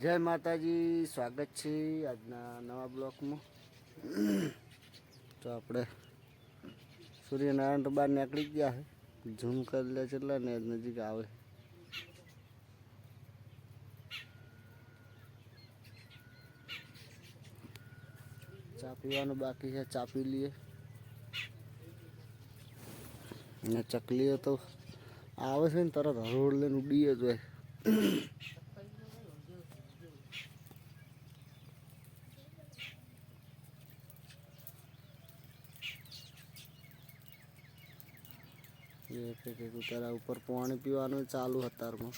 જય માતાજી, સ્વાગત છે આજના નવા બ્લોકમાં. તો આપણે સૂર્યનારાયણ તો બહાર નીકળી ગયા છે. ઝૂમ કરી લે છે એટલે ને નજીક આવે. ચા પીવાનું બાકી છે, ચા પી લઈએ. અને ચકલીઓ તો આવે છે ને તરત હરોળ લઈને ઉડીએ જ હોય એ કે કે તારા ઉપર પાણી પીવાનું ચાલુ અત્યારમાં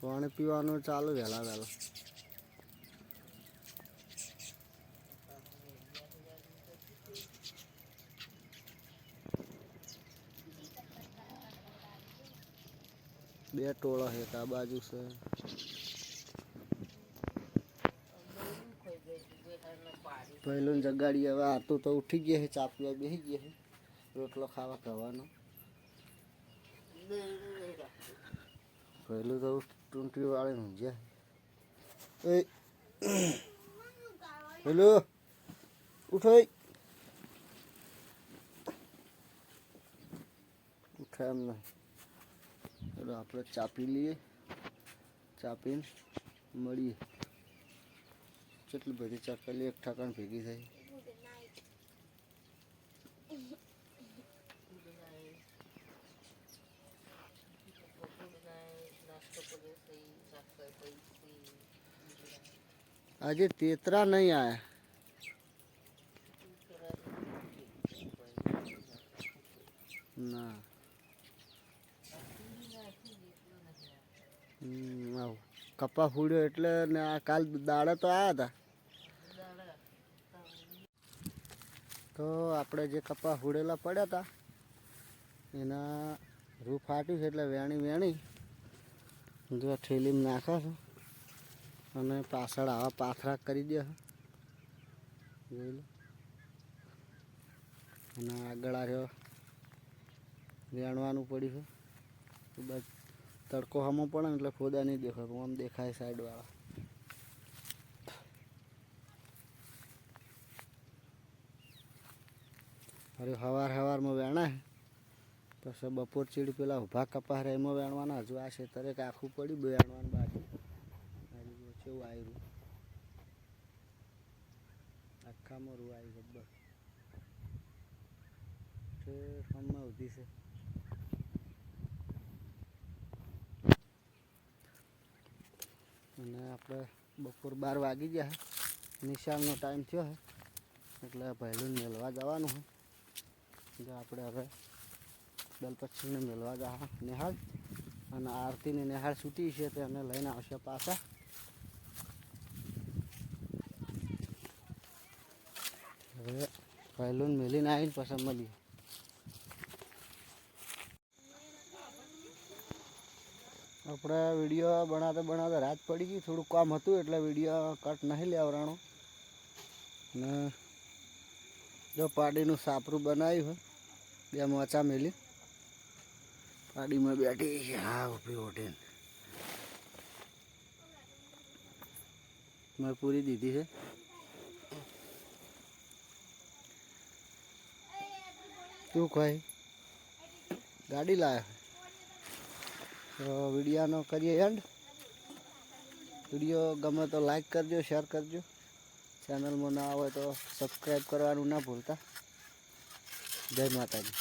પાણી પીવાનું ચાલુ વહેલા વહેલા બે ટોળા છે આ બાજુ છે પહેલું જગાડી હવે આતું તો ઉઠી ગયા છે ચા પીવા બેસી ગયા છે રોટલો ખાવા ખાવાનો પહેલું તો ટૂંટી વાળે ઊંઝ્યા એ પેલું ઉઠો. ઉઠે એમ નહીં. ચલો આપણે ચાપી લઈએ. ચાપીને મળીએ. કેટલી બધી ચાકલી એક ઠાકણ ભેગી થઈ. આજે તેતરા નહીં આવ્યા ના. આવ. કપા ફૂડ્યો એટલે ને આ કાલ દાડા તો આવ્યા હતા. તો આપણે જે કપા ફૂડેલા પડ્યા હતા, એના રૂ ફાટ્યું છે એટલે વેણી વેણી. જો ઠેલીમાં નાખો છે. અને પાછળ આવા પાથરા કરી દે. છે જોઈ લો. અને આગળ આવ્યો વેણવાનું પડ્યું છે. બસ તડકો હમો પડે ને એટલે ફોદા નહીં દેખાતું આમ દેખાય સાઈડવાળા અરે હવાર હવારમાં વેણા પછી બપોર ચીડી પેલા ઊભા કપા રહે એમાં વેણવાના. હજુ આ ખેતરે કે આખું પડ્યું વેણવાનું જો કેવું આવ્યું આખામાં રૂ આવી ગબ્બર ઠેઠમાં ઉધી છે. અને આપણે બપોર બાર વાગી ગયા નિશાળનો ટાઈમ થયો છે એટલે પહેલું મેળવા જવાનું છે જો આપણે હવે દલપક્ષીને મેળવા જા નિહાળ. અને આરતીને નિહાળ છૂટી છે તો એને લઈને આવશે પાછા. હવે પહેલું મેલીને આવીને પછી મળીએ. આપણે વીડિયો બનાવતા બનાવતા રાત પડી ગઈ, થોડું કામ હતું એટલે વીડિયો કટ નહીં લેવરાણો ને જો પાડીનું સાપરું બનાવ્યું હોય બે મોચા મેલી. પાડીમાં બેઠી હા, ઊભી ઉઠીને. મેં પૂરી દીધી છે. તું કહે ગાડી લાવ્યો તો વિડીયોનો કરીએ એન્ડ વીડિયો ગમે તો લાઈક કરજો શેર કરજો. ચેનલમાં ના આવે તો સબસ્ક્રાઈબ કરવાનું ના ભૂલતા. જય માતાજી.